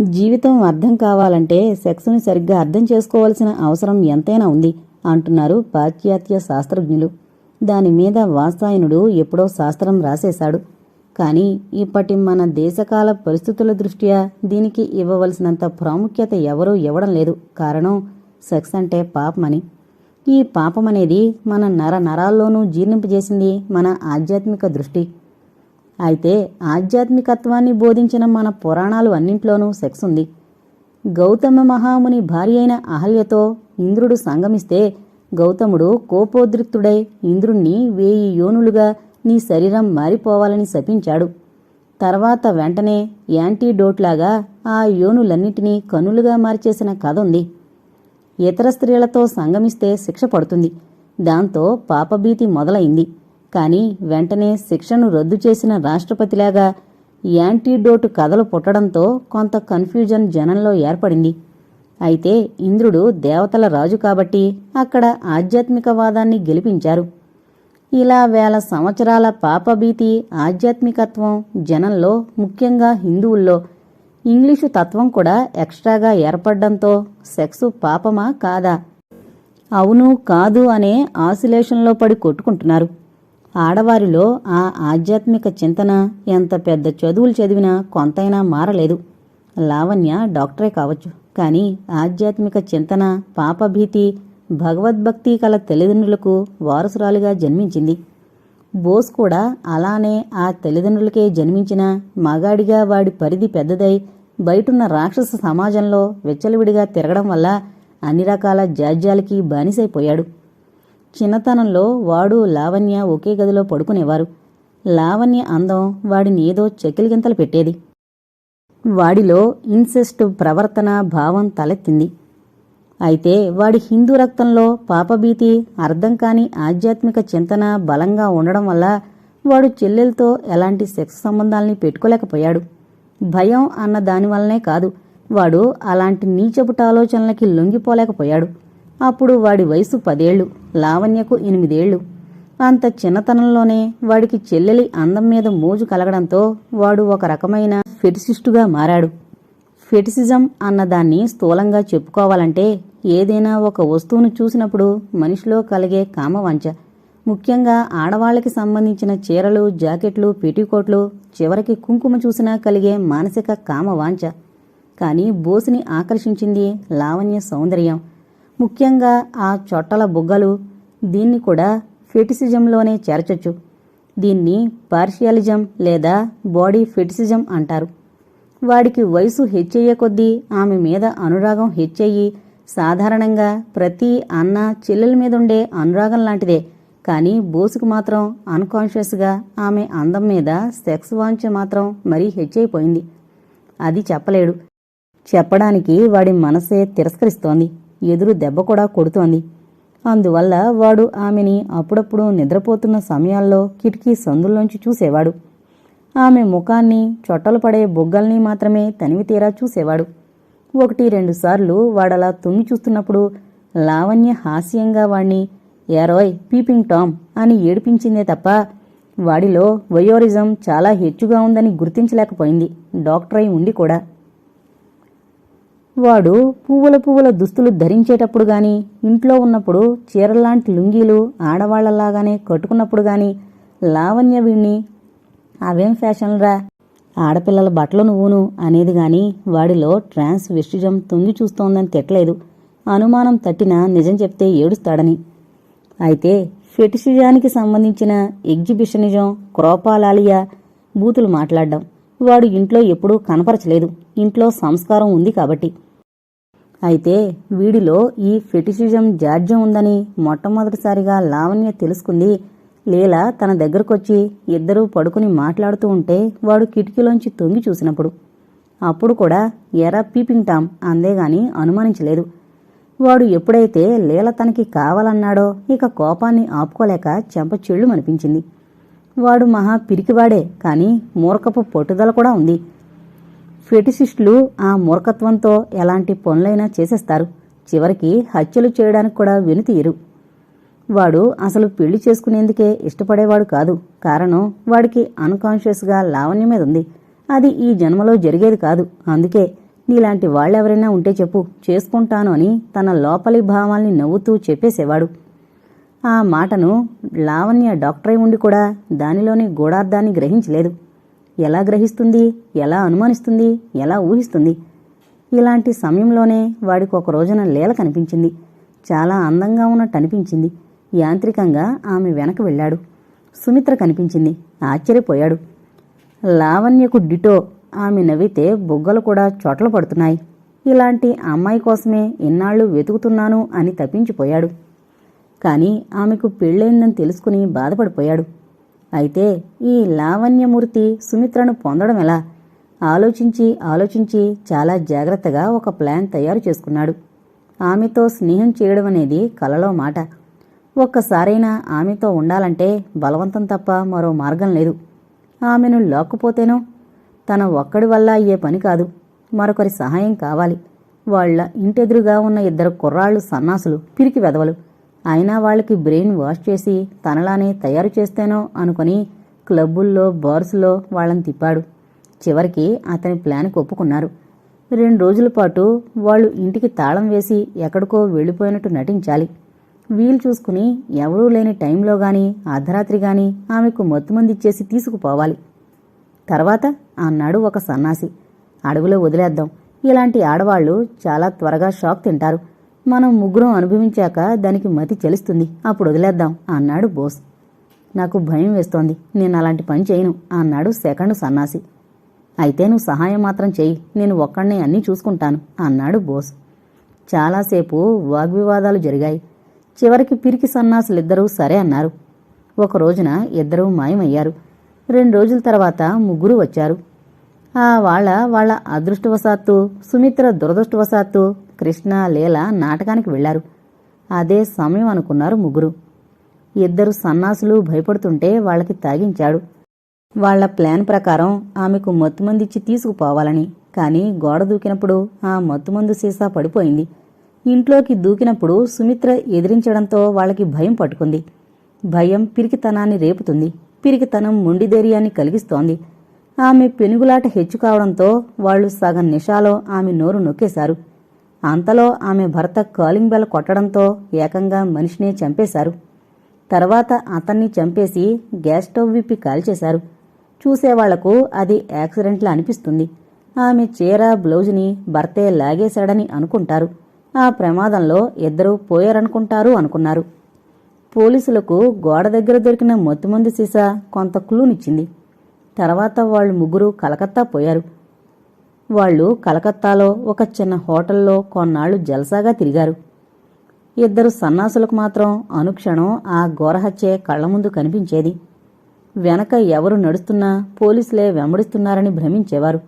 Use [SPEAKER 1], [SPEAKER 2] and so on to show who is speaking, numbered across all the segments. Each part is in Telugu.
[SPEAKER 1] జీవితం అర్థం కావాలంటే సెక్స్ని సరిగ్గా అర్థం చేసుకోవాల్సిన అవసరం ఎంతైనా ఉంది అంటున్నారు పాశ్చాత్య శాస్త్రజ్ఞులు. దాని మీద వాత్సాయనుడు ఎప్పుడో శాస్త్రం రాసేశాడు. కానీ ఇప్పటి మన దేశకాల పరిస్థితుల దృష్ట్యా దీనికి ఇవ్వవలసినంత ప్రాముఖ్యత ఎవరూ ఇవ్వడం లేదు. కారణం సెక్స్ అంటే పాపమని. ఈ పాపం అనేది మన నర నరాల్లోనూ జీర్ణింపజేసింది మన ఆధ్యాత్మిక దృష్టి. అయితే ఆధ్యాత్మికత్వాన్ని బోధించిన మన పురాణాలు అన్నింట్లోనూ సెక్స్ ఉంది. గౌతమ మహాముని భార్య అయిన అహల్యతో ఇంద్రుడు సంగమిస్తే గౌతముడు కోపోద్రిక్తుడై ఇంద్రుణ్ణి వేయి యోనులుగా నీ శరీరం మారిపోవాలని శపించాడు. తర్వాత వెంటనే యాంటీడోట్లాగా ఆ యోనులన్నిటినీ కనులుగా మార్చేసిన కథ ఉంది. ఇతర స్త్రీలతో సంగమిస్తే శిక్ష పడుతుంది. దాంతో పాపభీతి మొదలైంది. కానీ వెంటనే శిక్షను రద్దు చేసిన రాష్ట్రపతిలాగా యాంటీడోట్ కథలు పుట్టడంతో కొంత కన్ఫ్యూజన్ జనంలో ఏర్పడింది. అయితే ఇంద్రుడు దేవతల రాజు కాబట్టి అక్కడ ఆధ్యాత్మికవాదాన్ని గెలిపించారు. ఇలా వేల సంవత్సరాల పాపభీతి ఆధ్యాత్మికత్వం జనంలో ముఖ్యంగా హిందువుల్లో ఇంగ్లీషు తత్వం కూడా ఎక్స్ట్రాగా ఏర్పడ్డంతో సెక్సు పాపమా కాదా? అవును కాదు అనే ఆసిలేషన్లో పడి కొట్టుకుంటున్నారు. ఆడవారిలో ఆ ఆధ్యాత్మిక చింతన ఎంత పెద్ద చదువులు చదివినా కొంతైనా మారలేదు. లావణ్య డాక్టరే కావచ్చు. కానీ ఆధ్యాత్మిక చింతన పాపభీతి భగవద్భక్తి కల తల్లిదండ్రులకు వారసురాలుగా జన్మించింది. బోస్ కూడా అలానే ఆ తల్లిదండ్రులకే జన్మించిన మగాడిగా వాడి పరిధి పెద్దదై బయటున్న రాక్షస సమాజంలో వెచ్చలవిడిగా తిరగడం వల్ల అన్ని రకాల జాజ్యాలకి బానిసైపోయాడు. చిన్నతనంలో వాడు లావణ్య ఒకే గదిలో పడుకునేవారు. లావణ్య అందం వాడిని ఏదో చెక్కిలిగింతలు పెట్టేది. వాడిలో ఇన్సెస్ట్ ప్రవర్తన భావం తలెత్తింది. అయితే వాడి హిందూ రక్తంలో పాపభీతి అర్థం కాని ఆధ్యాత్మిక చింతన బలంగా ఉండడం వల్ల వాడు చెల్లెలతో ఎలాంటి సెక్స్ సంబంధాల్ని పెట్టుకోలేకపోయాడు. భయం అన్న దానివల్లనే కాదు వాడు అలాంటి నీచపుట ఆలోచనలకి లొంగిపోలేకపోయాడు. అప్పుడు వాడి వయసు పదేళ్ళు లావణ్యకు ఎనిమిదేళ్ళు అంత చిన్నతనంలోనే వాడికి చెల్లెలి అందం మీద మోజు కలగడంతో వాడు ఒక రకమైన ఫెటిసిస్టుగా మారాడు. ఫెటిసిజం అన్నదాన్ని స్థూలంగా చెప్పుకోవాలంటే ఏదైనా ఒక వస్తువును చూసినప్పుడు మనిషిలో కలిగే కామవంచ. ముఖ్యంగా ఆడవాళ్ళకి సంబంధించిన చీరలు జాకెట్లు పెటీకోట్లు చివరికి కుంకుమ చూసినా కలిగే మానసిక కామవాంఛ. కానీ బోసుని ఆకర్షించింది లావణ్య సౌందర్యం. ముఖ్యంగా ఆ చొట్టల బుగ్గలు దీన్ని కూడా ఫెటిసిజంలోనే చేర్చొచ్చు. దీన్ని పార్షియాలిజం లేదా బాడీ ఫెటిసిజం అంటారు. వాడికి వయసు హెచ్చయ్యే కొద్దీ ఆమె మీద అనురాగం హెచ్చయ్యి సాధారణంగా ప్రతి అన్న చెల్లెల మీదుండే అనురాగం లాంటిదే. కానీ బోసుకు మాత్రం అన్కాన్షియస్గా ఆమె అందం మీద సెక్స్ వాంఛ మాత్రం మరీ హెచ్చైపోయింది. అది చెప్పలేడు. చెప్పడానికి వాడి మనసే తిరస్కరిస్తోంది. ఎదురు దెబ్బ కూడా కొడుతోంది. అందువల్ల వాడు ఆమెని అప్పుడప్పుడు నిద్రపోతున్న సమయాల్లో కిటికీ సందుల్లోంచి చూసేవాడు. ఆమె ముఖాన్ని చొట్టలు పడే బొగ్గల్ని మాత్రమే తనివితీరా చూసేవాడు. ఒకటి రెండుసార్లు వాడలా తుమ్మి చూస్తున్నప్పుడు లావణ్య హాస్యంగా వాణ్ణి ఏరోయ్ పీపింగ్ టామ్ అని ఏడిపించిందే తప్ప వాడిలో వయోరిజం చాలా హెచ్చుగా ఉందని గుర్తించలేకపోయింది. డాక్టర్ అయి ఉండి కూడా వాడు పువ్వుల పువ్వుల దుస్తులు ధరించేటప్పుడు గాని ఇంట్లో ఉన్నప్పుడు చీరలాంటి లుంగీలు ఆడవాళ్ళలాగానే కట్టుకున్నప్పుడు గాని లావణ్య వీణ్ణి అవేం ఫ్యాషన్రా ఆడపిల్లల బట్టలు నువ్వును అనేది గాని వాడిలో ట్రాన్స్ వెస్టిజం తొంగి చూస్తోందని తిట్టలేదు. అనుమానం తట్టినా నిజం చెప్తే ఏడుస్తాడని. అయితే ఫెటిషిజానికి సంబంధించిన ఎగ్జిబిషనిజం క్రోపాలాలియా బూతులు మాట్లాడడం వాడు ఇంట్లో ఎప్పుడూ కనపరచలేదు. ఇంట్లో సంస్కారం ఉంది కాబట్టి. అయితే వీడిలో ఈ ఫెటిషిజం జాడ్యం ఉందని మొట్టమొదటిసారిగా లావణ్య తెలుసుకుంది. లీల తన దగ్గరకొచ్చి ఇద్దరూ పడుకుని మాట్లాడుతూ ఉంటే వాడు కిటికీలోంచి తొంగి చూసినప్పుడు. అప్పుడు కూడా ఎరా పీపింగ్ టామ్ అందేగాని అనుమానించలేదు. వాడు ఎప్పుడైతే లీల తనకి కావాలన్నాడో ఇక కోపాన్ని ఆపుకోలేక చెంప చెళ్ళు అనిపించింది వాడు మహా పిరికివాడే కాని మూర్ఖపు పట్టుదల కూడా ఉంది. ఫెటిసిస్టులు ఆ మూర్ఖత్వంతో ఎలాంటి పనులైనా చేసేస్తారు. చివరికి హత్యలు చేయడానికి కూడా వెనుతీయరు వాడు అసలు పెళ్ళి చేసుకునేందుకే ఇష్టపడేవాడు కాదు. కారణం వాడికి అన్కాన్షియస్గా లావణ్యం మీద ఉంది. అది ఈ జన్మలో జరిగేది కాదు. అందుకే నీలాంటి వాళ్ళెవరైనా ఉంటే చెప్పు. చేసుకుంటాను అని తన లోపలి భావాల్ని నవ్వుతూ చెప్పేసేవాడు. ఆ మాటను లావణ్య డాక్టరై ఉండి కూడా దానిలోని గూఢార్థాన్ని గ్రహించలేదు. ఎలా గ్రహిస్తుంది ఎలా అనుమానిస్తుంది ఎలా ఊహిస్తుంది? ఇలాంటి సమయంలోనే వాడికి ఒక రోజున లీల కనిపించింది. చాలా అందంగా ఉన్నట్టు అనిపించింది. యాంత్రికంగా ఆమె వెనక వెళ్ళాడు. సుమిత్ర కనిపించింది. ఆశ్చర్యపోయాడు. లావణ్యకు డిటో ఆమె నవ్వితే బుగ్గలు కూడా చోట్ల పడుతున్నాయి. ఇలాంటి అమ్మాయి కోసమే ఇన్నాళ్ళు వెతుకుతున్నాను అని తప్పించిపోయాడు. కానీ ఆమెకు పెళ్ళైందని తెలుసుకుని బాధపడిపోయాడు. అయితే ఈ లావణ్యమూర్తి సుమిత్రను పొందడం ఎలా? ఆలోచించి ఆలోచించి చాలా జాగ్రత్తగా ఒక ప్లాన్ తయారు చేసుకున్నాడు. ఆమెతో స్నేహం చేయడం అనేది కలలో మాట. ఒక్కసారైనా ఆమెతో ఉండాలంటే బలవంతం తప్ప మరో మార్గం లేదు. ఆమెను లోకపోతేనో తన ఒక్కడి వల్ల అయ్యే పని కాదు. మరొకరి సహాయం కావాలి. వాళ్ళ ఇంటెదురుగా ఉన్న ఇద్దరు కుర్రాళ్ళు సన్నాసులు పిరికి వెదవలు అయినా వాళ్ళకి బ్రెయిన్ వాష్ చేసి తనలానే తయారు చేస్తేనో అనుకుని క్లబ్బుల్లో బార్స్లో వాళ్ళని తిప్పాడు. చివరికి అతని ప్లాన్కి ఒప్పుకున్నారు. రెండు రోజుల పాటు వాళ్ళు ఇంటికి తాళం వేసి ఎక్కడికో వెళ్ళిపోయినట్టు నటించాలి. వీలు చూసుకుని ఎవరూ లేని టైంలో గాని అర్ధరాత్రి గాని ఆమెకు మత్తుమందిచ్చేసి తీసుకుపోవాలి. తర్వాత అన్నాడు ఒక సన్నాసి. అడవిలో వదిలేద్దాం. ఇలాంటి ఆడవాళ్ళు చాలా త్వరగా షాక్ తింటారు. మనం ముగ్గురం అనుభవించాక దానికి మతి చెలుస్తుంది. అప్పుడు వదిలేద్దాం అన్నాడు బోస్. నాకు భయం వేస్తోంది. నేను అలాంటి పని చేయను అన్నాడు సెకండ్ సన్నాసి. అయితే నువ్వు సహాయం మాత్రం చెయ్యి నేను ఒక్కడినే అన్నీ చూసుకుంటాను అన్నాడు బోస్. చాలాసేపు వాగ్వివాదాలు జరిగాయి. చివరికి పిరికి సన్నాసులిద్దరూ సరే అన్నారు. ఒక రోజున ఇద్దరూ మాయమయ్యారు. రెండు రోజుల తర్వాత ముగ్గురు వచ్చారు. ఆ వాళ్ళ వాళ్ళ అదృష్టవశాత్తు సుమిత్ర దురదృష్టవశాత్తు కృష్ణ లీల నాటకానికి వెళ్ళారు అదే సమయం అనుకున్నారు ముగ్గురు. ఇద్దరు సన్నాసులు భయపడుతుంటే వాళ్ళకి తాగించాడు. వాళ్ళ ప్లాన్ ప్రకారం ఆమెకు మత్తుమందిచ్చి తీసుకుపోవాలని కానీ గోడ దూకినప్పుడు ఆ మత్తుమందు సీసా పడిపోయింది. ఇంట్లోకి దూకినప్పుడు సుమిత్ర ఎదిరించడంతో వాళ్ళకి భయం పట్టుకుంది. భయం పిరికితనాన్ని రేపుతుంది. పిరికితనం మొండిధైర్యాన్ని కలిగిస్తోంది. ఆమె పెనుగులాట హెచ్చు కావడంతో వాళ్ళు సగం నిషాలో ఆమె నోరు నొక్కేశారు. అంతలో ఆమె భర్త కాలింగ్ బెల్ కొట్టడంతో ఏకంగా మనిషినే చంపేశారు. తర్వాత అతన్ని చంపేసి గ్యాస్ స్టవ్ విప్పి కాల్చేశారు. చూసేవాళ్ళకు అది యాక్సిడెంట్లా అనిపిస్తుంది. ఆమె చీర బ్లౌజుని భర్తే లాగేశాడని అనుకుంటారు. ఆ ప్రమాదంలో ఇద్దరూ పోయారనుకుంటారు అనుకున్నారు. పోలీసులకు గోడ దగ్గర దొరికిన మొత్తుమంది సీసా కొంత క్లూనిచ్చింది. తర్వాత వాళ్ళు ముగ్గురు కలకత్తా పోయారు. వాళ్ళు కలకత్తాలో ఒక చిన్న హోటల్లో కొన్నాళ్ళు జల్సాగా తిరిగారు. ఇద్దరు సన్నాసులకు మాత్రం అనుక్షణం ఆ ఘోరహత్యే కళ్ళ ముందు కనిపించేది. వెనక ఎవరు నడుస్తున్నా పోలీసులే వెంబడిస్తున్నారని భ్రమించేవారు.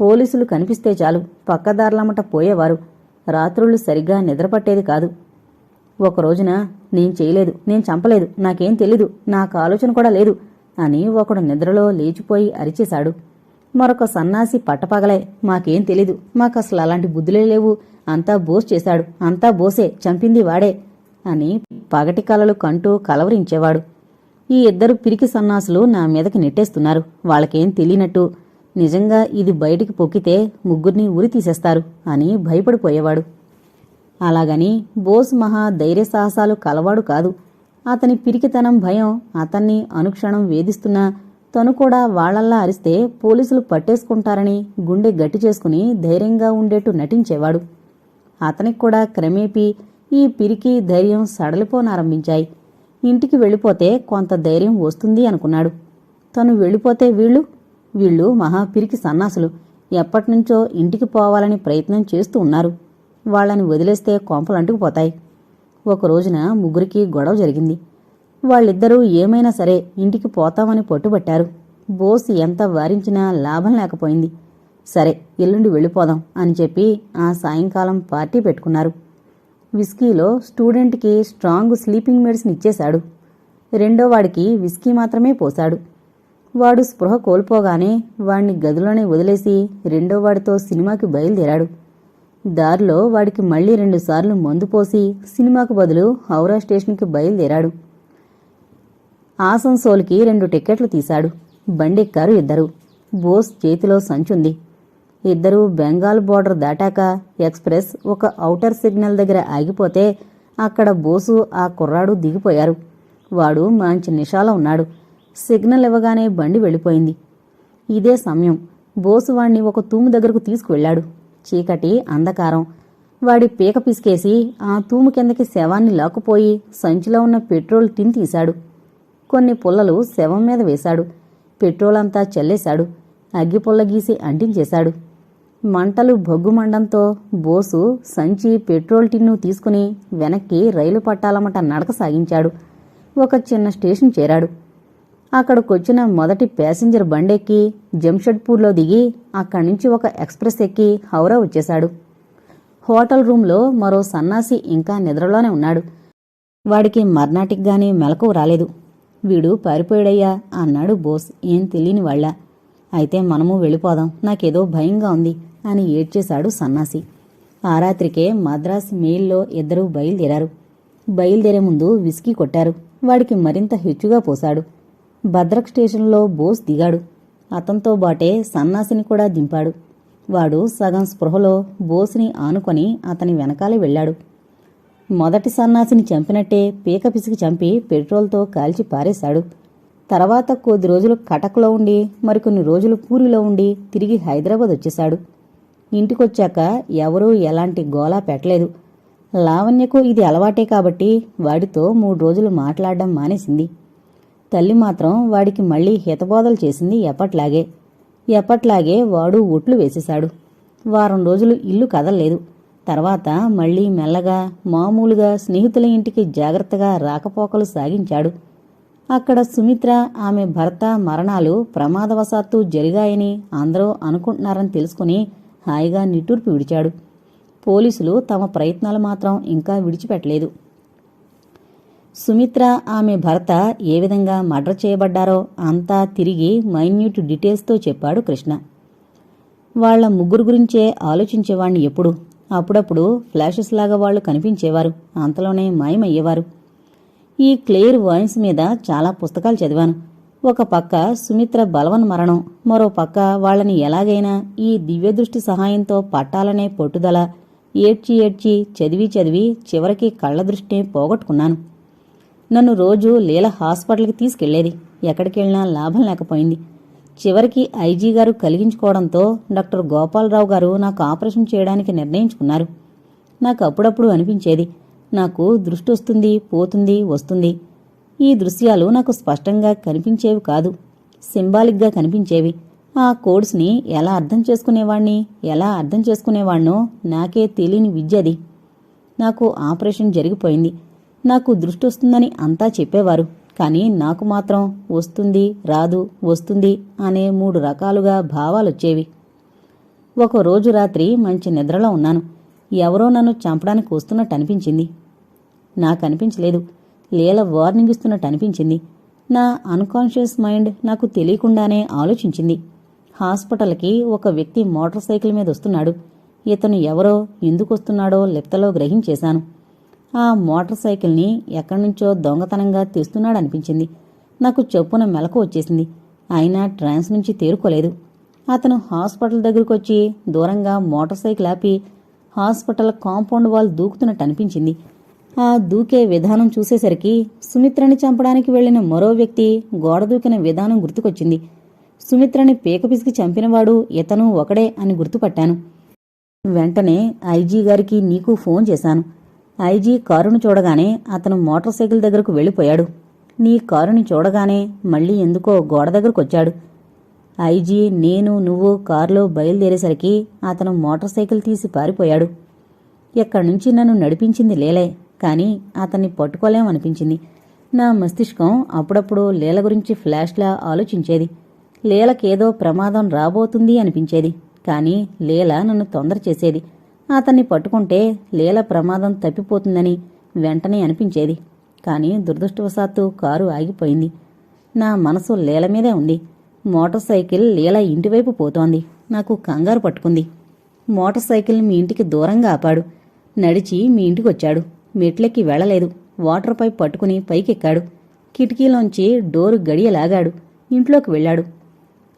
[SPEAKER 1] పోలీసులు కనిపిస్తే చాలు పక్కదారులమట పోయేవారు. రాత్రుళ్ళు సరిగ్గా నిద్రపట్టేది కాదు. ఒక రోజున నేను చేయలేదు నేను చంపలేదు నాకేం తెలీదు నాకు ఆలోచన కూడా లేదు అని ఒకడు నిద్రలో లేచిపోయి అరిచేశాడు. మరొక సన్నాసి పట్టపగలే. మాకేం తెలీదు. మాకు అసలు అలాంటి బుద్ధులే లేవు. అంతా బోస్ చేశాడు. అంతా బోసే. చంపింది వాడే అని పగటి కలలు కంటూ కలవరించేవాడు. ఈ ఇద్దరు పిరికి సన్నాసులు నా మీదకి నెట్టేస్తున్నారు. వాళ్ళకేం తెలియనట్టు. నిజంగా ఇది బయటికి పొక్కితే ముగ్గురిని ఉరి తీసేస్తారు అని భయపడిపోయేవాడు. అలాగని బోస్ మహా ధైర్య సాహసాలు కలవాడు కాదు. అతని పిరికితనం భయం అతన్ని అనుక్షణం వేధిస్తున్నా తను కూడా వాళ్ళల్లా అరిస్తే పోలీసులు పట్టేసుకుంటారని గుండె గట్టి చేసుకుని ధైర్యంగా ఉండేట్టు నటించేవాడు. అతనికి కూడా క్రమేపీ ఈ పిరికి ధైర్యం సడలిపోనారంభించాయి. ఇంటికి వెళ్ళిపోతే కొంత ధైర్యం వస్తుంది అనుకున్నాడు. తను వెళ్ళిపోతే వీళ్ళు? వీళ్ళు మహా పిరికి సన్నాసులు. ఎప్పటినుంచో ఇంటికి పోవాలని ప్రయత్నం చేస్తూ ఉన్నారు. వాళ్ళని వదిలేస్తే కొంపలు అంటుకుపోతాయి. ఒక రోజున ముగ్గురికి గొడవ జరిగింది. వాళ్ళిద్దరూ ఏమైనా సరే ఇంటికి పోతామని పట్టుబట్టారు. బోస్ ఎంత వారించినా లాభం లేకపోయింది. సరే ఎల్లుండి వెళ్ళిపోదాం అని చెప్పి ఆ సాయంకాలం పార్టీ పెట్టుకున్నారు. విస్కీలో స్టూడెంట్కి స్ట్రాంగ్ స్లీపింగ్ మెడిసిన్ ఇచ్చేశాడు. రెండో వాడికి విస్కీ మాత్రమే పోశాడు. వాడు స్పృహ కోల్పోగానే వాణ్ణి గదిలోనే వదిలేసి రెండో వాడితో సినిమాకి బయలుదేరాడు. దారిలో వాడికి మళ్ళీ రెండుసార్లు మందు పోసి సినిమాకు బదులు హౌరా స్టేషన్కి బయలుదేరాడు. ఆసన్సోల్కి రెండు టిక్కెట్లు తీశాడు. బండెక్కారు ఇద్దరు. బోస్ చేతిలో సంచుంది. ఇద్దరూ బెంగాల్ బోర్డర్ దాటాక ఎక్స్ప్రెస్ ఒక ఔటర్ సిగ్నల్ దగ్గర ఆగిపోతే అక్కడ బోసు ఆ కుర్రాడు దిగిపోయారు. వాడు మంచి నిషాలో ఉన్నాడు. సిగ్నల్ ఇవ్వగానే బండి వెళ్ళిపోయింది. ఇదే సమయం. బోసు వాణ్ణి ఒక తూము దగ్గరకు తీసుకువెళ్ళాడు. చీకటి అంధకారం. వాడి పీక పిసికేసి ఆ తూము కిందకి శవాన్ని లాక్కుపోయి సంచిలో ఉన్న పెట్రోల్ టిన్ తీశాడు. కొన్ని పుల్లలు శవం మీద వేశాడు. పెట్రోల్ అంతా చల్లేశాడు అగ్గిపుల్ల గీసి అంటించేశాడు. మంటలు భగ్గుమండంతో బోసు సంచి పెట్రోల్ టిన్ను తీసుకుని వెనక్కి రైలు పట్టాలమట నడక సాగించాడు. ఒక చిన్న స్టేషన్ చేరాడు. అక్కడికొచ్చిన మొదటి ప్యాసింజర్ బండెక్కి జంషెడ్పూర్లో దిగి అక్కడి నుంచి ఒక ఎక్స్ప్రెస్ ఎక్కి హౌరా వచ్చేశాడు. హోటల్ రూంలో మరో సన్నాసి ఇంకా నిద్రలోనే ఉన్నాడు. వాడికి మర్నాటికి మెలకు రాలేదు. వీడు పారిపోయాడయ్యా అన్నాడు బోస్. ఏం తెలియని వాళ్ళ. అయితే మనము వెళ్ళిపోదాం. నాకేదో భయంగా ఉంది అని ఏడ్చేశాడు సన్నాసి. ఆ రాత్రికే మద్రాస్ మెయిల్లో ఇద్దరూ బయలుదేరారు. బయలుదేరే ముందు విస్కీ కొట్టారు. వాడికి మరింత హెచ్చుగా పోశాడు. భద్రక్ స్టేషన్లో బోస్ దిగాడు. అతనితో బాటే సన్నాసిని కూడా దింపాడు. వాడు సగం స్పృహలో బోస్ని ఆనుకొని అతని వెనకాలే వెళ్ళాడు. మొదటి సన్నాసిని చంపినట్టే పీక పిసికి చంపి పెట్రోల్తో కాల్చి పారేశాడు. తర్వాత కొద్ది రోజులు కటక్లో ఉండి మరికొన్ని రోజులు పూరిలో ఉండి తిరిగి హైదరాబాద్ వచ్చేశాడు. ఇంటికొచ్చాక ఎవరూ ఎలాంటి గోలా పెట్టలేదు. లావణ్యకు ఇది అలవాటే కాబట్టి వాడితో మూడు రోజులు మాట్లాడడం మానేసింది. తల్లి మాత్రం వాడికి మళ్ళీ హితబోధలు చేసింది ఎప్పట్లాగే. ఎప్పట్లాగే వాడు ఒట్లు వేసేశాడు. వారం రోజులు ఇల్లు కదలలేదు. తర్వాత మళ్ళీ మెల్లగా మామూలుగా స్నేహితుల ఇంటికి జాగ్రత్తగా రాకపోకలు సాగించాడు. అక్కడ సుమిత్ర ఆమె భర్త మరణాలు ప్రమాదవశాత్తు జరిగాయని అందరూ అనుకుంటున్నారని తెలుసుకుని హాయిగా నిట్టూర్పు విడిచాడు. పోలీసులు తమ ప్రయత్నాలు మాత్రం ఇంకా విడిచిపెట్టలేదు. సుమిత్ర ఆమె భర్త ఏ విధంగా మర్డర్ చేయబడ్డారో అంతా తిరిగి మైన్యూట్ డీటెయిల్స్తో చెప్పాడు కృష్ణ. వాళ్ళ ముగ్గురు గురించే ఆలోచించేవాణ్ణి ఎప్పుడు? అప్పుడప్పుడు ఫ్లాషెస్ లాగా వాళ్ళు కనిపించేవారు. అంతలోనే మాయమయ్యేవారు. ఈ క్లియర్ వాయిన్స్ మీద చాలా పుస్తకాలు చదివాను. ఒక పక్క సుమిత్ర బలవన్ మరణం మరో పక్క వాళ్ళని ఎలాగైనా ఈ దివ్యదృష్టి సహాయంతో పట్టాలనే పట్టుదల ఏడ్చి ఏడ్చి చదివి చదివి చివరికి కళ్ళ దృష్టిని పోగొట్టుకున్నాను. నన్ను రోజు లీల హాస్పిటల్కి తీసుకెళ్ళేది ఎక్కడికి వెళ్ళినా లాభం లేకపోయింది. చివరికి ఐజీ గారు కలిగించుకోవడంతో డాక్టర్ గోపాలరావు గారు నాకు ఆపరేషన్ చేయడానికి నిర్ణయించుకున్నారు. నాకు అప్పుడప్పుడు అనిపించేది నాకు దృష్టి వస్తుంది పోతుంది వస్తుంది. ఈ దృశ్యాలు నాకు స్పష్టంగా కనిపించేవి కాదు సింబాలిక్గా కనిపించేవి. ఆ కోడ్స్ని ఎలా అర్థం చేసుకునేవాణ్ణి ఎలా అర్థం చేసుకునేవాణ్ణో నాకే తెలియని విద్యది నాకు ఆపరేషన్ జరిగిపోయింది నాకు దృష్టి వస్తుందని అంతా చెప్పేవారు. కానీ నాకు మాత్రం వస్తుంది రాదు వస్తుంది అనే మూడు రకాలుగా భావాలొచ్చేవి. ఒక రోజు రాత్రి మంచి నిద్రలో ఉన్నాను. ఎవరో నన్ను చంపడానికి వస్తున్నట్టు అనిపించింది. నాకు అనిపించలేదు లీల వార్నింగ్ ఇస్తున్నట్టు అనిపించింది. నా అన్కాన్షియస్ మైండ్ నాకు తెలియకుండానే ఆలోచించింది. హాస్పిటల్కి ఒక వ్యక్తి మోటార్ సైకిల్ మీద వస్తున్నాడు. ఇతను ఎవరో ఎందుకు వస్తున్నాడో లెప్తలో గ్రహించేశాను. ఆ మోటార్ సైకిల్ని ఎక్కడి నుంచో దొంగతనంగా తెస్తున్నాడనిపించింది. నాకు చెప్పున మెలకు వచ్చేసింది. అయినా ట్రాన్స్ నుంచి తేరుకోలేదు. అతను హాస్పిటల్ దగ్గరకు వచ్చి దూరంగా మోటార్ సైకిల్ ఆపి హాస్పిటల్ కాంపౌండ్ వాల్ దూకుతున్నట్టు అనిపించింది. ఆ దూకే విధానం చూసేసరికి సుమిత్రని చంపడానికి వెళ్ళిన మరో వ్యక్తి గోడ దూకిన విధానం గుర్తుకొచ్చింది. సుమిత్రని పీకపిసికి చంపినవాడు ఇతను ఒకడే అని గుర్తుపట్టాను. వెంటనే ఐజీ గారికి నీకు ఫోన్ చేశాను. ఐజీ కారును చూడగానే అతను మోటార్ సైకిల్ దగ్గరకు వెళ్ళిపోయాడు. నీ కారుని చూడగానే మళ్ళీ ఎందుకో గోడ దగ్గరకొచ్చాడు ఐజీ నేను నువ్వు కారులో బయలుదేరేసరికి అతను మోటార్ సైకిల్ తీసి పారిపోయాడు. ఎక్కడి నుంచి నన్ను నడిపించింది లేలే కానీ అతన్ని పట్టుకోలేమనిపించింది. నా మస్తిష్కం అప్పుడప్పుడు లీల గురించి ఫ్లాష్లా ఆలోచించేది. లీలకేదో ప్రమాదం రాబోతుంది అనిపించేది కానీ లీల నన్ను తొందర చేసేది అతన్ని పట్టుకుంటే లీల ప్రమాదం తప్పిపోతుందని వెంటనే అనిపించేది. కానీ దురదృష్టవశాత్తు కారు ఆగిపోయింది. నా మనసు లీల మీదే ఉంది. మోటార్ సైకిల్ లీల ఇంటివైపు పోతోంది. నాకు కంగారు పట్టుకుంది. మోటార్ సైకిల్ మీ ఇంటికి దూరంగా ఆపాడు. నడిచి మీ ఇంటికి వచ్చాడు మెట్లెక్కి వెళ్ళలేదు. వాటర్ పైప్ పట్టుకుని పైకెక్కాడు. కిటికీలోంచి డోరు గడియ లాగాడు ఇంట్లోకి వెళ్ళాడు.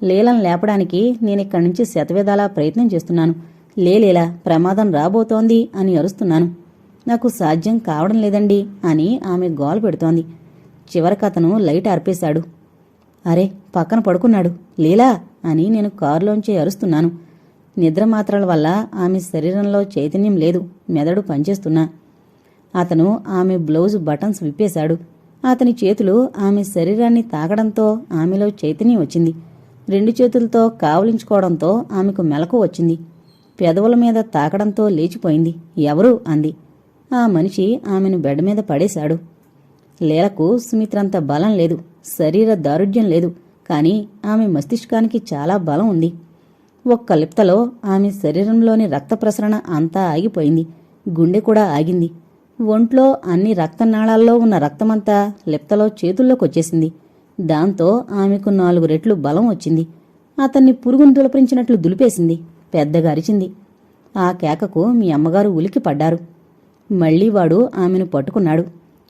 [SPEAKER 1] లీలను లేపడానికి నేనిక్కడి నుంచి శతవేదాలా ప్రయత్నం చేస్తున్నాను. లేలేలా ప్రమాదం రాబోతోంది అని అరుస్తున్నాను. నాకు సాధ్యం కావడం లేదండి అని ఆమె గోల పెడుతోంది. చివరికతను లైట్ ఆర్పేశాడు. అరే పక్కన పడుకున్నాడు. లీలా అని నేను కారులోంచి అరుస్తున్నాను. నిద్ర మాత్రల వల్ల ఆమె శరీరంలో చైతన్యం లేదు. మెదడు పనిచేస్తున్నా. అతను ఆమె బ్లౌజ్ బటన్స్ విప్పేశాడు. అతని చేతులు ఆమె శరీరాన్ని తాకడంతో ఆమెలో చైతన్యం వచ్చింది. రెండు చేతులతో కావలించుకోవడంతో ఆమెకు మెలకు వచ్చింది. పెదవుల మీద తాకడంతో లేచిపోయింది. ఎవరు? అంది. ఆ మనిషి ఆమెను బెడ్ మీద పడేశాడు. లీలకు సుమిత్రంత బలం లేదు. శరీర దారుఢ్యం లేదు. కానీ ఆమె మస్తిష్కానికి చాలా బలం ఉంది. ఒక్క లిప్తలో ఆమె శరీరంలోని రక్త ప్రసరణ అంతా ఆగిపోయింది. గుండె కూడా ఆగింది. ఒంట్లో అన్ని రక్తనాళాల్లో ఉన్న రక్తమంతా లిప్తలో చేతుల్లోకి వచ్చేసింది దాంతో ఆమెకు నాలుగు రెట్లు బలం వచ్చింది. అతన్ని పురుగును దులపరించినట్లు దులిపేసింది. పెద్దగా అరిచింది ఆ కేకకు మీ అమ్మగారు ఉలికి పడ్డారు. మళ్ళీ వాడు ఆమెను పట్టుకున్నాడు.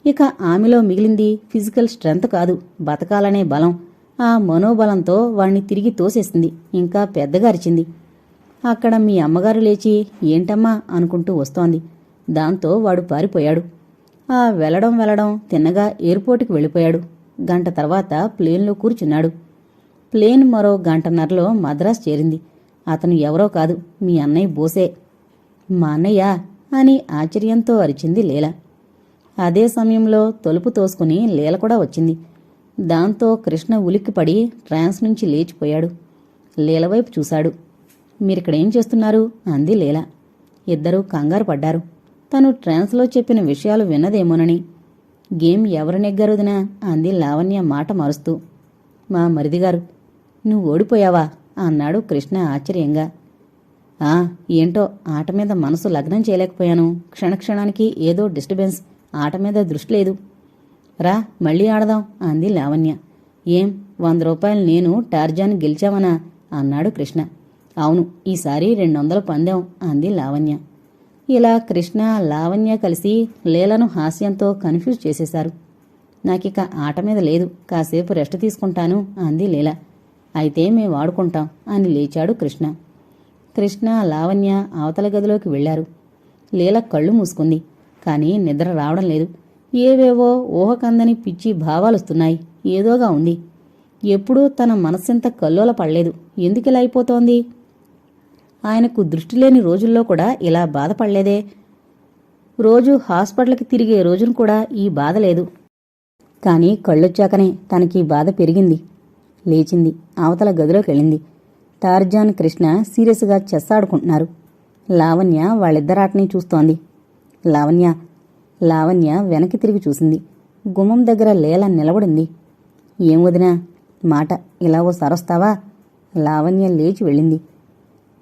[SPEAKER 1] ఇక ఆమెలో మిగిలింది ఫిజికల్ స్ట్రెంత్ కాదు బతకాలనే బలం. ఆ మనోబలంతో వాణ్ణి తిరిగి తోసేసింది ఇంకా పెద్దగా అరిచింది అక్కడ మీ అమ్మగారు లేచి ఏంటమ్మా అనుకుంటూ వస్తోంది. దాంతో వాడు పారిపోయాడు. ఆ వెళ్ళడం వెళ్ళడం తిన్నగా ఎయిర్పోర్టుకి వెళ్ళిపోయాడు. గంట తర్వాత ప్లేన్లో కూర్చున్నాడు. ప్లేన్ మరో గంటన్నరలో మద్రాస్ చేరింది. అతను ఎవరో కాదు మీ అన్నయ్య బోసే. మా అన్నయ్య అని ఆశ్చర్యంతో అరిచింది లీల. అదే సమయంలో తలుపు తోసుకుని లీల కూడా వచ్చింది. దాంతో కృష్ణ ఉలిక్కిపడి ట్రాన్స్ నుంచి లేచిపోయాడు. లీల వైపు చూశాడు. మీరిక్కడేం చేస్తున్నారు? అంది లీల. ఇద్దరూ కంగారు పడ్డారు. తను ట్రాన్స్లో చెప్పిన విషయాలు విన్నదేమోనని. గేమ్ ఎవరు నెగ్గరుదినా అంది లావణ్య మాట మారుస్తూ. మా మరిదిగారు. నువ్వు ఓడిపోయావా? అన్నాడు కృష్ణ ఆశ్చర్యంగా. ఆ ఏంటో ఆట మీద మనసు లగ్నం చేయలేకపోయాను. క్షణక్షణానికి ఏదో డిస్టర్బెన్స్ ఆట మీద దృష్టి లేదు. రా మళ్ళీ ఆడదాం అంది లావణ్య. ఏం వంద రూపాయలు నేను టార్జాన్ గెలిచావనా? అన్నాడు కృష్ణ. అవును ఈసారి రెండు వందలు పందాం అంది లావణ్య. ఇలా కృష్ణ లావణ్య కలిసి లీలను హాస్యంతో కన్ఫ్యూజ్ చేసేశారు. నాకిక ఆట మీద లేదు కాసేపు రెస్ట్ తీసుకుంటాను అంది లీల. అయితే మేము వాడుకుంటాం అని లేచాడు కృష్ణ. కృష్ణ లావణ్య అవతల గదిలోకి వెళ్ళారు లీల కళ్ళు మూసుకుంది. కానీ నిద్ర రావడం లేదు. ఏవేవో ఊహకందని పిచ్చి భావాలొస్తున్నాయి. ఏదోగా ఉంది. ఎప్పుడూ తన మనస్సింత కల్లోల పడలేదు. ఎందుకిలా అయిపోతోంది? ఆయనకు దృష్టి లేని రోజుల్లో కూడా ఇలా బాధపడలేదే. రోజు హాస్పిటల్కి తిరిగే రోజును కూడా ఈ బాధ లేదు. కానీ కళ్ళొచ్చాకనే తనకి బాధ పెరిగింది. లేచింది. అవతల గదిలోకి వెళ్ళింది టార్జాన్ కృష్ణ సీరియస్గా చెస్ ఆడుకుంటున్నారు లావణ్య వాళ్ళిద్దరాటని చూస్తోంది. లావణ్య లావణ్య వెనక్కి తిరిగి చూసింది. గుమ్మం దగ్గర లేల నిలబడింది. ఏం వదినా మాట ఇలా ఓ సరొస్తావా? లావణ్య లేచి వెళ్ళింది.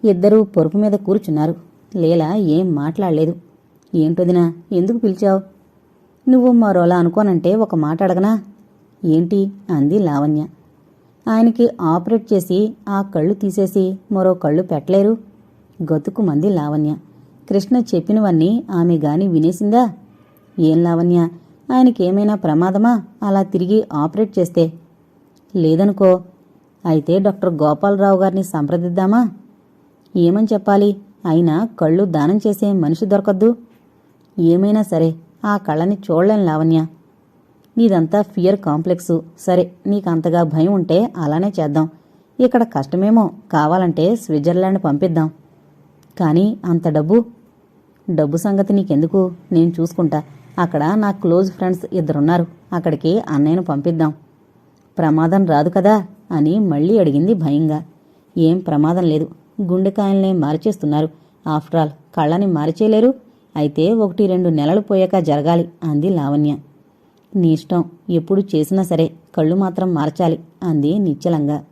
[SPEAKER 1] ఇద్దరూ పొరుపు మీద కూర్చున్నారు. లేల ఏం మాట్లాడలేదు. ఏంటొదినా ఎందుకు పిలిచావు? నువ్వు మరోలా అనుకోనంటే ఒక మాట అడగనా? ఏంటి? అంది లావణ్య. ఆయనకి ఆపరేట్ చేసి ఆ కళ్ళు తీసేసి మరో కళ్ళు పెట్టలేరు. గతుకు మంది లావణ్య. కృష్ణ చెప్పినవన్నీ ఆమె గాని వినేసిందా? ఏం లావణ్య? ఆయనకేమైనా ప్రమాదమా? అలా తిరిగి ఆపరేట్ చేస్తే. లేదనుకో. అయితే డాక్టర్ గోపాలరావు గారిని సంప్రదిద్దామా? ఏమని చెప్పాలి? అయినా కళ్ళు దానం చేసే మనిషి దొరకద్దు. ఏమైనా సరే ఆ కళ్ళని చూడలేం లావణ్య. నీదంతా fear complex. సరే నీకంతగా భయం ఉంటే అలానే చేద్దాం. ఇక్కడ కష్టమేమో కావాలంటే స్విట్జర్లాండ్ పంపిద్దాం. కానీ అంత డబ్బు? డబ్బు సంగతి నీకెందుకు? నేను చూసుకుంటా. అక్కడ నా క్లోజ్ ఫ్రెండ్స్ ఇద్దరున్నారు. అక్కడికి అన్నయ్యను పంపిద్దాం. ప్రమాదం రాదు కదా? అని మళ్ళీ అడిగింది భయంగా. ఏం ప్రమాదం లేదు. గుండెకాయల్నే మార్చేస్తున్నారు. ఆఫ్టర్ ఆల్ కళ్ళని మార్చేయలేరు అయితే ఒకటి రెండు నెలలు పోయాక జరగాలి అంది లావణ్య. నీ ఇష్టం. ఎప్పుడు చేసినా సరే కళ్ళు మాత్రం మార్చాలి అంది నిశ్చలంగా.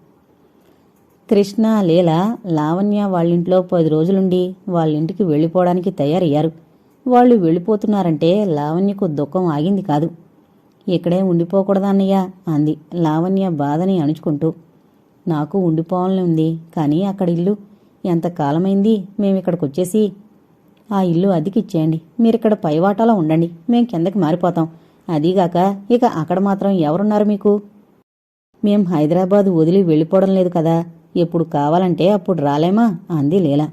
[SPEAKER 1] కృష్ణ లీల లావణ్య వాళ్ళింట్లో పది రోజులుండి వాళ్ళింటికి వెళ్ళిపోవడానికి తయారయ్యారు. వాళ్ళు వెళ్ళిపోతున్నారంటే లావణ్యకు దుఃఖం ఆగింది కాదు. ఇక్కడే ఉండిపోకూడదన్నయ్య అంది లావణ్య బాధని అణుచుకుంటూ. నాకు ఉండిపోవాలని ఉంది కానీ అక్కడ ఇల్లు ఎంత కాలమైంది? మేమిక్కడికి వచ్చేసి ఆ ఇల్లు అద్దెకిచ్చేయండి. మీరిక్కడ పైవాటాలో ఉండండి. మేం కిందకి మారిపోతాం. అదీగాక ఇక అక్కడ మాత్రం ఎవరున్నారు మీకు? మేం హైదరాబాద్ వదిలి వెళ్ళిపోవడం లేదు కదా. ఎప్పుడు కావాలంటే అప్పుడు రాలేమా? అంది లీల.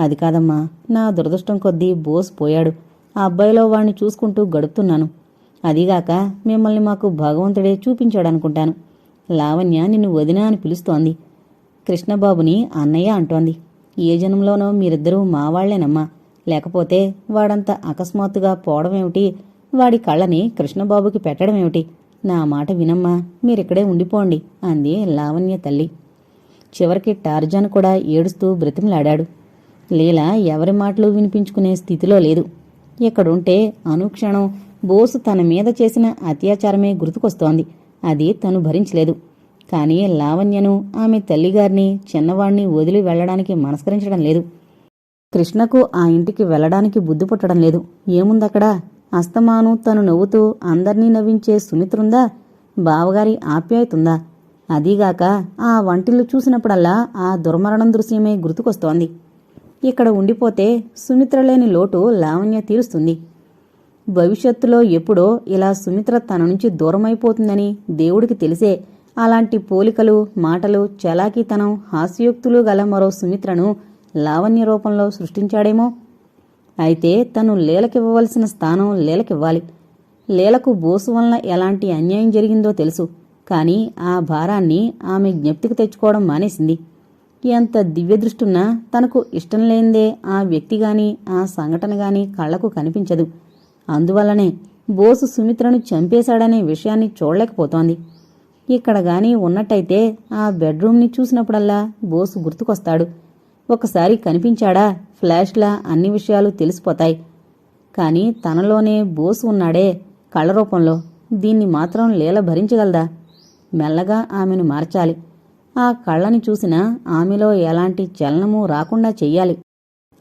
[SPEAKER 1] అది కాదమ్మా. నా దురదృష్టం కొద్దీ బోస్ పోయాడు. ఆ అబ్బాయిలో వాణ్ణి చూసుకుంటూ గడుపుతున్నాను. అదిగాక మిమ్మల్ని మాకు భగవంతుడే చూపించాడనుకుంటాను. లావణ్య నిన్ను వదినా అని పిలుస్తోంది. కృష్ణబాబుని అన్నయ్య అంటోంది. ఏ జనంలోనో మీరిద్దరూ మావాళ్ళేనమ్మా. లేకపోతే వాడంత అకస్మాత్తుగా పోవడమేమిటి? వాడి కళ్ళని కృష్ణబాబుకి పెట్టడమేమిటి నా మాట వినమ్మా మీరిక్కడే ఉండిపోండి అంది లావణ్య తల్లి. చివరికి టార్జాన్ కూడా ఏడుస్తూ బ్రతిమలాడాడు. లీల ఎవరి మాటలు వినిపించుకునే స్థితిలో లేదు. ఇక్కడుంటే అనుక్షణం బోసు తన మీద చేసిన అత్యాచారమే గుర్తుకొస్తోంది. అది తను భరించలేదు. కానీ లావణ్యను ఆమె తల్లిగారిని చిన్నవాణ్ణి వదిలి వెళ్ళడానికి మనస్కరించడం లేదు. కృష్ణకు ఆ ఇంటికి వెళ్ళడానికి బుద్ధి పుట్టడం లేదు. ఏముందక్కడ? అస్తమాను తను నవ్వుతూ అందర్నీ నవ్వించే సుమిత్రుందా? బావగారి ఆప్యాయతుందా? అదీగాక ఆ వంటిల్లు చూసినప్పుడల్లా ఆ దుర్మరణం దృశ్యమే గుర్తుకొస్తోంది. ఇక్కడ ఉండిపోతే సుమిత్ర లేని లోటు లావణ్య తీరుస్తుంది. భవిష్యత్తులో ఎప్పుడో ఇలా సుమిత్ర తన నుంచి దూరమైపోతుందని దేవుడికి తెలిసే అలాంటి పోలికలు మాటలు చలాకీతనం హాస్యోక్తులు గల మరో సుమిత్రను లావణ్య రూపంలో సృష్టించాడేమో? అయితే తను లీలకివ్వవలసిన స్థానం లీలకివ్వాలి. లీలకు బోసు వలన ఎలాంటి అన్యాయం జరిగిందో తెలుసు కానీ ఆ భారాన్ని ఆమె జ్ఞప్తికి తెచ్చుకోవడం మానేసింది. ఎంత దివ్యదృష్టున్నా తనకు ఇష్టం లేనిదే ఆ వ్యక్తి గాని ఆ సంఘటన గాని కళ్ళకు కనిపించదు. అందువల్లనే బోసు సుమిత్రను చంపేశాడనే విషయాన్ని చూడలేకపోతోంది. ఇక్కడ గాని ఉన్నట్టయితే ఆ బెడ్రూమ్ని చూసినప్పుడల్లా బోసు గుర్తుకొస్తాడు. ఒకసారి కనిపించాడా? ఫ్లాష్లా అన్ని విషయాలు తెలిసిపోతాయి. కానీ తనలోనే బోసు ఉన్నాడే కళ్ళ రూపంలో దీన్ని మాత్రం లీల భరించగలదా? మెల్లగా ఆమెను మార్చాలి. ఆ కళ్ళని చూసిన ఆమెలో ఎలాంటి చలనమూ రాకుండా చెయ్యాలి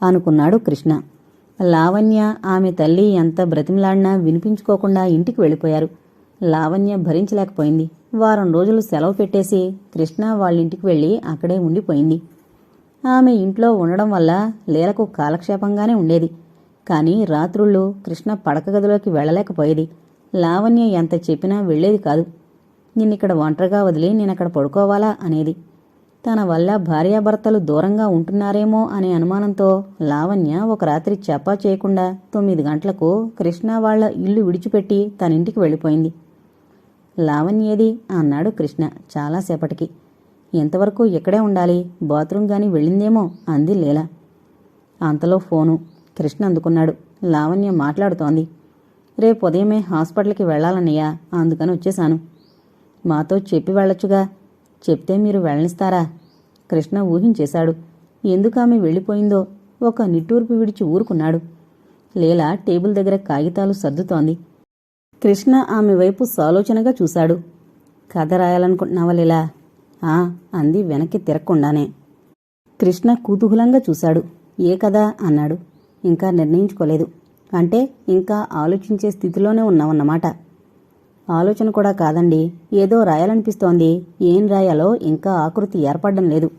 [SPEAKER 1] అనుకున్నాడు కృష్ణ. లావణ్య ఆమె తల్లి ఎంత బ్రతిమలాడినా వినిపించుకోకుండా ఇంటికి వెళ్ళిపోయారు. లావణ్య భరించలేకపోయింది. వారం రోజులు సెలవు పెట్టేసి కృష్ణ వాళ్ళింటికి వెళ్ళి అక్కడే ఉండిపోయింది. ఆమె ఇంట్లో ఉండడం వల్ల లీలకు కాలక్షేపంగానే ఉండేది. కానీ రాత్రుళ్ళు కృష్ణ పడక గదిలోకి వెళ్ళలేకపోయేది. లావణ్య ఎంత చెప్పినా వెళ్ళేది కాదు. నిన్నిక్కడ ఒంటరిగా వదిలి నేనక్కడ పడుకోవాలా అనేది. తన వల్ల భార్యాభర్తలు దూరంగా ఉంటున్నారేమో అనే అనుమానంతో లావణ్య ఒక రాత్రి చెప్పా చేయకుండా తొమ్మిది గంటలకు కృష్ణ వాళ్ళ ఇల్లు విడిచిపెట్టి తనింటికి వెళ్ళిపోయింది. లావణ్యేది? అన్నాడు కృష్ణ చాలాసేపటికి ఎంతవరకు ఇక్కడే ఉండాలి? బాత్రూమ్ గాని వెళ్ళిందేమో అంది లీల. అంతలో ఫోను. కృష్ణ అందుకున్నాడు. లావణ్య మాట్లాడుతోంది. రేపు ఉదయమే హాస్పిటల్కి వెళ్ళాలన్నయ్యా అందుకని వచ్చేశాను. మాతో చెప్పి వెళ్ళొచ్చుగా. చెప్తే మీరు వెళ్ళనిస్తారా? కృష్ణ ఊహించేశాడు. ఎందుకు ఆమె వెళ్ళిపోయిందో ఒక నిట్టూర్పు విడిచి ఊరుకున్నాడు. లీల టేబుల్ దగ్గర కాగితాలు సర్దుతోంది. కృష్ణ ఆమె వైపు సాలోచనగా చూశాడు. కథ రాయాలనుకుంటున్నావా లీలా? ఆ అంది వెనక్కి తిరగకుండానే కృష్ణ కుతూహలంగా చూశాడు. ఏ కదా? అన్నాడు. ఇంకా నిర్ణయించుకోలేదు. అంటే ఇంకా ఆలోచించే స్థితిలోనే ఉన్నావన్నమాట. ఆలోచన కూడా కాదండి. ఏదో రాయాలనిపిస్తోంది. ఏం రాయాలో ఇంకా ఆకృతి ఏర్పడడం లేదు.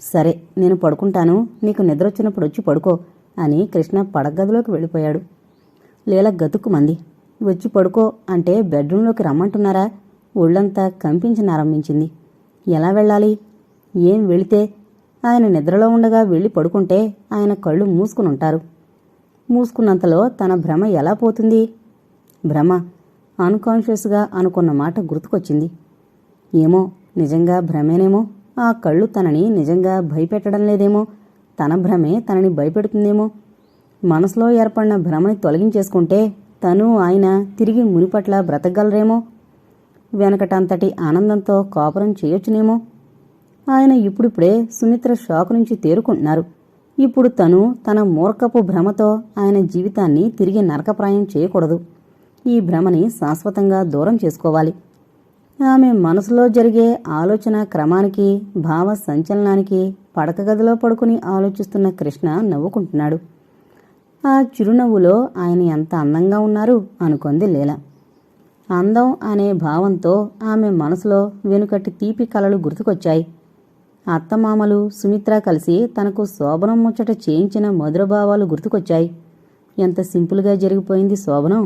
[SPEAKER 1] సరే నేను పడుకుంటాను. నీకు నిద్రొచ్చినప్పుడు వచ్చి పడుకో అని కృష్ణ పడగదిలోకి వెళ్ళిపోయాడు. లీల గతుక్కుమంది వచ్చి పడుకో అంటే బెడ్రూంలోకి రమ్మంటున్నారా? ఒళ్ళంతా కంపించనారంభించింది ఎలా వెళ్ళాలి? ఏం వెళితే? ఆయన నిద్రలో ఉండగా వెళ్ళి పడుకుంటే ఆయన కళ్ళు మూసుకుని ఉంటారు మూసుకున్నంతలో తన భ్రమ ఎలా పోతుంది? భ్రమ అన్కాన్షియస్గా అనుకున్న మాట గుర్తుకొచ్చింది. ఏమో నిజంగా భ్రమేనేమో? ఆ కళ్ళు తనని నిజంగా భయపెట్టడం లేదేమో? తన భ్రమే తనని భయపెడుతుందేమో? మనసులో ఏర్పడిన భ్రమని తొలగించేసుకుంటే తను ఆయన తిరిగి మునిపట్ల బ్రతకగలరేమో? వెనకటంతటి ఆనందంతో కాపురం చేయొచ్చునేమో? ఆయన ఇప్పుడిప్పుడే సుమిత్ర షాక్ నుంచి తేరుకుంటున్నారు. ఇప్పుడు తను తన మూర్ఖపు భ్రమతో ఆయన జీవితాన్ని తిరిగి నరకప్రాయం చేయకూడదు. ఈ భ్రమని శాశ్వతంగా దూరం చేసుకోవాలి. ఆమె మనసులో జరిగే ఆలోచన క్రమానికి భావ సంచలనానికి పడక గదిలో పడుకుని ఆలోచిస్తున్న కృష్ణ నవ్వుకుంటున్నాడు. ఆ చిరునవ్వులో ఆయన ఎంత అందంగా ఉన్నారు అనుకుంది లీలా. అందం అనే భావంతో ఆమె మనసులో వెనుకటి తీపి కలలు గుర్తుకొచ్చాయి. అత్తమామలు సుమిత్ర కలిసి తనకు శోభనం ముచ్చట చేయించిన మధురభావాలు గుర్తుకొచ్చాయి. ఎంత సింపుల్గా జరిగిపోయింది శోభనం?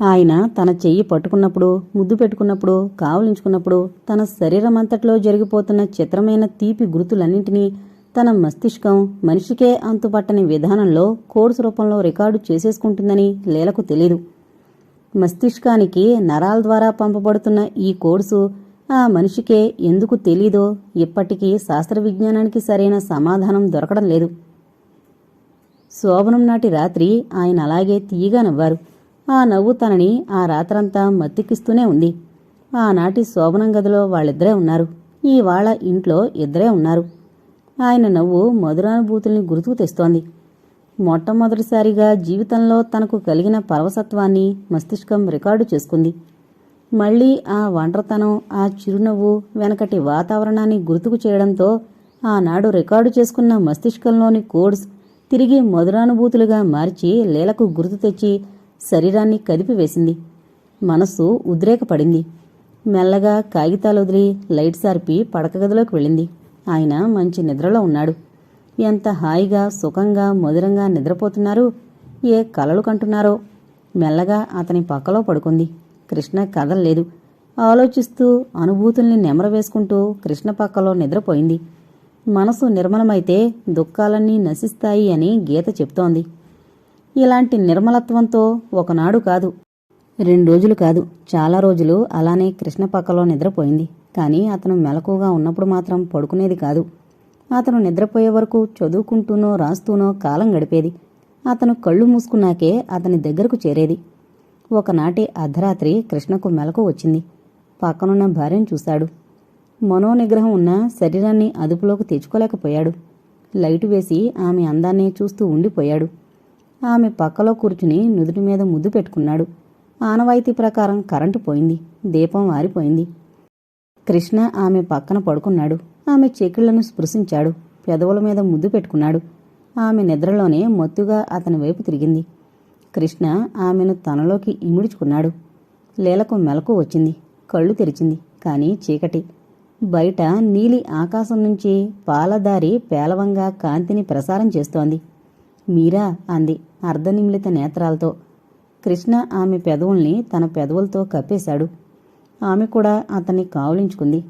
[SPEAKER 1] ఆయన తన చెయ్యి పట్టుకున్నప్పుడు ముద్దు పెట్టుకున్నప్పుడు కావలించుకున్నప్పుడు తన శరీరం అంతట్లో జరిగిపోతున్న చిత్రమైన తీపి గుర్తులన్నింటినీ తన మస్తిష్కం మనిషికే అంతుపట్టని విధానంలో కోడ్స్ రూపంలో రికార్డు చేసేసుకుంటుందని లీలకు తెలీదు. మస్తిష్కానికి నరాల ద్వారా పంపబడుతున్న ఈ కోర్సు ఆ మనిషికే ఎందుకు తెలీదో ఇప్పటికీ శాస్త్ర విజ్ఞానానికి సరైన సమాధానం దొరకడం లేదు. శోభనం నాటి రాత్రి ఆయన అలాగే తీయగా నవ్వారు. ఆ నవ్వు తనని ఆ రాత్రంతా మత్తికిస్తూనే ఉంది. ఆనాటి శోభనం గదిలో వాళ్ళిద్దరే ఉన్నారు. ఇవాళ ఇంట్లో ఇద్దరే ఉన్నారు. ఆయన నవ్వు మధురానుభూతుల్ని గుర్తుకు తెస్తోంది. మొట్టమొదటిసారిగా జీవితంలో తనకు కలిగిన పరవసత్వాన్ని మస్తిష్కం రికార్డు చేసుకుంది. మళ్ళీ ఆ ఒంటరితనం ఆ చిరునవ్వు వెనకటి వాతావరణాన్ని గుర్తుకు చేయడంతో ఆనాడు రికార్డు చేసుకున్న మస్తిష్కంలోని కోడ్స్ తిరిగి మధురానుభూతులుగా మార్చి లీలకు గుర్తు తెచ్చి శరీరాన్ని కదిపివేసింది. మనస్సు ఉద్రేకపడింది. మెల్లగా కాగితాలు వదిలి లైట్ సార్పి పడక గదిలోకి వెళ్ళింది. ఆయన మంచి నిద్రలో ఉన్నాడు. ఎంత హాయిగా సుఖంగా మధురంగా నిద్రపోతున్నారు ఏ కలలు కంటున్నారో. మెల్లగా అతని పక్కలో పడుకుంది. కృష్ణ కదల్లేదు ఆలోచిస్తూ అనుభూతుల్ని నెమరవేసుకుంటూ కృష్ణ పక్కలో నిద్రపోయింది. మనసు నిర్మలమైతే దుఃఖాలన్నీ నశిస్తాయి అని గీత చెప్తోంది. ఇలాంటి నిర్మలత్వంతో ఒకనాడు కాదు రెండు రోజులు కాదు చాలా రోజులు అలానే కృష్ణ పక్కలో నిద్రపోయింది. కానీ అతను మెలకుగా ఉన్నప్పుడు మాత్రం పడుకునేది కాదు. అతను నిద్రపోయే వరకు చదువుకుంటూనో రాస్తూనో కాలం గడిపేది. అతను కళ్ళు మూసుకున్నాకే అతని దగ్గరకు చేరేది. ఒకనాటి అర్ధరాత్రి కృష్ణకు మెలకు వచ్చింది. పక్కనున్న భార్యను చూశాడు. మనోనిగ్రహం ఉన్న శరీరాన్ని అదుపులోకి తెచ్చుకోలేకపోయాడు లైటు వేసి ఆమె అందాన్ని చూస్తూ ఉండిపోయాడు. ఆమె పక్కలో కూర్చుని నుదుటి మీద ముద్దు పెట్టుకున్నాడు. ఆనవాయితీ ప్రకారం కరెంటు పోయింది. దీపం ఆరిపోయింది. కృష్ణ ఆమె పక్కన పడుకున్నాడు. ఆమె చెకిళ్ళను స్పృశించాడు. పెదవుల మీద ముద్దు పెట్టుకున్నాడు. ఆమె నిద్రలోనే మత్తుగా అతని వైపు తిరిగింది. కృష్ణ ఆమెను తనలోకి ఇముడుచుకున్నాడు. లీలకు మెలకు వచ్చింది. కళ్ళు తెరిచింది. కానీ చీకటి. బయట నీలి ఆకాశం నుంచి పాలదారి పేలవంగా కాంతిని ప్రసారం చేస్తోంది. మీరా అంది అర్ధనిమిలిత నేత్రాలతో. కృష్ణ ఆమె పెదవుల్ని తన పెదవులతో కప్పేశాడు. ఆమె కూడా అతన్ని కావులించుకుంది.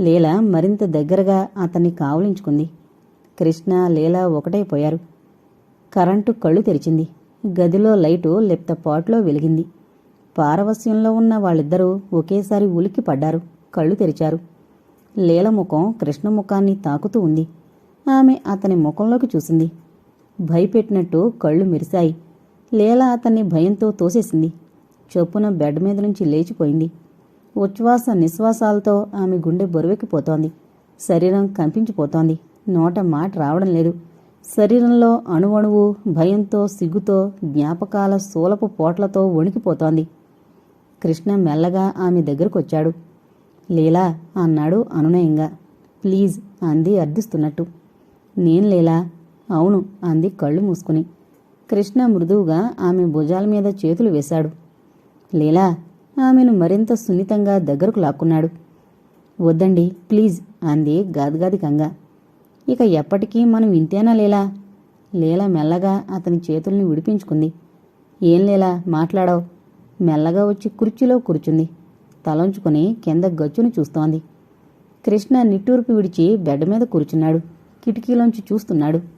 [SPEAKER 1] లీల మరింత దగ్గరగా అతన్ని కావలించుకుంది. కృష్ణ లీల ఒకటైపోయారు కరెంటు కళ్ళు తెరిచింది. గదిలో లైటు పాట్లో వెలిగింది. పారవస్యంలో ఉన్న వాళ్ళిద్దరూ ఒకేసారి ఉలిక్కి పడ్డారు. కళ్ళు తెరిచారు. లీల ముఖం కృష్ణ ముఖాన్ని తాకుతూ ఉంది. ఆమె అతని ముఖంలోకి చూసింది. భయపెట్టినట్టు కళ్ళు మెరిశాయి. లీల అతన్ని భయంతో తోసేసింది. చొప్పున బెడ్ మీద నుంచి లేచిపోయింది. ఉచ్ఛ్వాస నిశ్వాసాలతో ఆమె గుండె బరువెక్కిపోతోంది. శరీరం కంపించిపోతోంది. నోట మాట రావడం లేదు. శరీరంలో అణువణువు భయంతో సిగ్గుతో జ్ఞాపకాల సూలపు పోట్లతో వణికిపోతోంది. కృష్ణ మెల్లగా ఆమె దగ్గరకొచ్చాడు. లీలా అన్నాడు అనునయంగా. ప్లీజ్ అంది అర్థిస్తున్నట్టు నేను లీలా. అవును అంది కళ్ళు మూసుకుని. కృష్ణ మృదువుగా ఆమె భుజాల మీద చేతులు వేశాడు. లీలా ఆమెను మరింత సున్నితంగా దగ్గరకు లాక్కున్నాడు. వద్దండి ప్లీజ్ అంది గాదిగాదికంగా. ఇక ఎప్పటికీ మనం ఇంతేనా లీలా? లీల మెల్లగా అతని చేతుల్ని విడిపించుకుంది. ఏం లీలా మాట్లాడావు. మెల్లగా వచ్చి కుర్చీలో కూర్చుంది. తలంచుకుని కింద గచ్చును చూస్తోంది. కృష్ణ నిట్టూర్పు విడిచి బెడ్ మీద కూర్చున్నాడు. కిటికీలోంచి చూస్తున్నాడు.